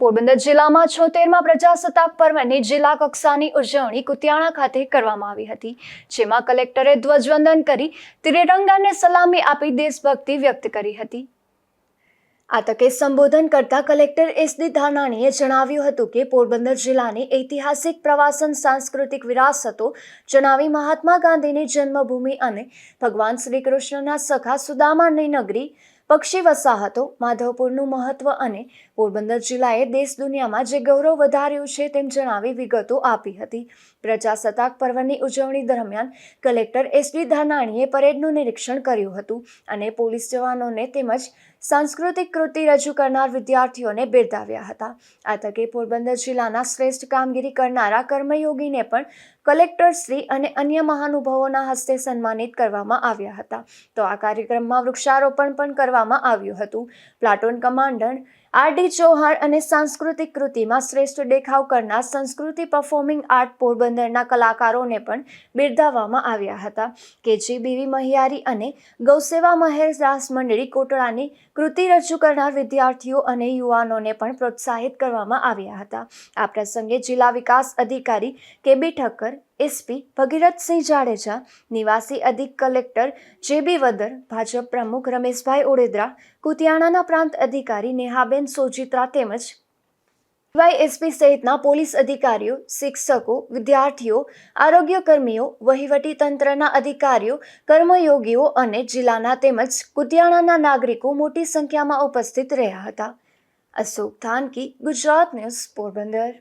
પોરબંદર જિલ્લામાં છોતેરમાં પ્રજાસત્તાક પર્વની જિલ્લા કક્ષાની ઉજવણી કુતિયાણા ખાતે કરવામાં આવી હતી, જેમાં કલેક્ટરે ધ્વજવંદન કરી ત્રિરંગાને સલામી આપી દેશભક્તિ વ્યક્ત કરી હતી. આ તકે સંબોધન કરતા કલેક્ટર એસ ડી ધાનાણીએ જણાવ્યું હતું કે પોરબંદર જિલ્લાની ઐતિહાસિક પ્રવાસન સાંસ્કૃતિક વિરાસતો જણાવી મહાત્મા ગાંધીની જન્મભૂમિ અને ભગવાન શ્રી કૃષ્ણના સખા સુદામાની નગરી પક્ષી વસાહતો, માધવપુરનું મહત્વ અને પોરબંદર જિલ્લાએ દેશ દુનિયામાં જે ગૌરવ વધાર્યું છે તેમ જણાવી વિગતો આપી હતી. પ્રજાસત્તાક પર્વની ઉજવણી દરમિયાન કલેક્ટર એસ ડી ધાનાણીએ પરેડનું નિરીક્ષણ કર્યું હતું અને પોલીસ જવાનોને તેમજ સાંસ્કૃતિક કૃતિ રજૂ કરનાર વિદ્યાર્થીઓને બિરદાવ્યા હતા. આ તકે પોરબંદર જિલ્લાના શ્રેષ્ઠ કામગીરી કરનારા કર્મયોગીને પણ કલેક્ટર શ્રી અને અન્ય મહાનુભાવોના હસ્તે સન્માનિત કરવામાં આવ્યા હતા. તો આ કાર્યક્રમમાં વૃક્ષારોપણ પણ કરવામાં આવ્યું હતું. Platoon commander R D Chauhan અને સાંસ્કૃતિક કૃતિમાં શ્રેષ્ઠ દેખાવ કરનાર સંસ્કૃતિ પરફોર્મિંગ આર્ટ પોરબંદરના કલાકારોને પણ બિરદાવવામાં આવ્યા હતા. કે જે બીવી મહિયારી અને ગૌસેવા મહેર દાસ મંડળી કોટડાની કૃતિ રજૂ કરનાર વિદ્યાર્થીઓ અને યુવાનોને પણ પ્રોત્સાહિત કરવામાં આવ્યા હતા. આ પ્રસંગે જિલ્લા વિકાસ અધિકારી કે બી ઠક્કર એસપી ભગીરથસિંહ જાડેજા, નિવાસી અધિક કલેક્ટર જે બી વદર, ભાજપ પ્રમુખ રમેશભાઈ ઓડેદરા, કુતિયાણાના પ્રાંત અધિકારી નેહાબેન સોજિત્રા તેમજ વાયએસપી સહિતના પોલીસ અધિકારીઓ, શિક્ષકો, વિદ્યાર્થીઓ આરોગ્ય કર્મીઓ વહીવટી તંત્રના અધિકારીઓ, કર્મયોગીઓ અને જિલ્લાના તેમજ કુતિયાણાના નાગરિકો મોટી સંખ્યામાં ઉપસ્થિત રહ્યા હતા. અશોક થાનકી, ગુજરાત ન્યૂઝ પોરબંદર.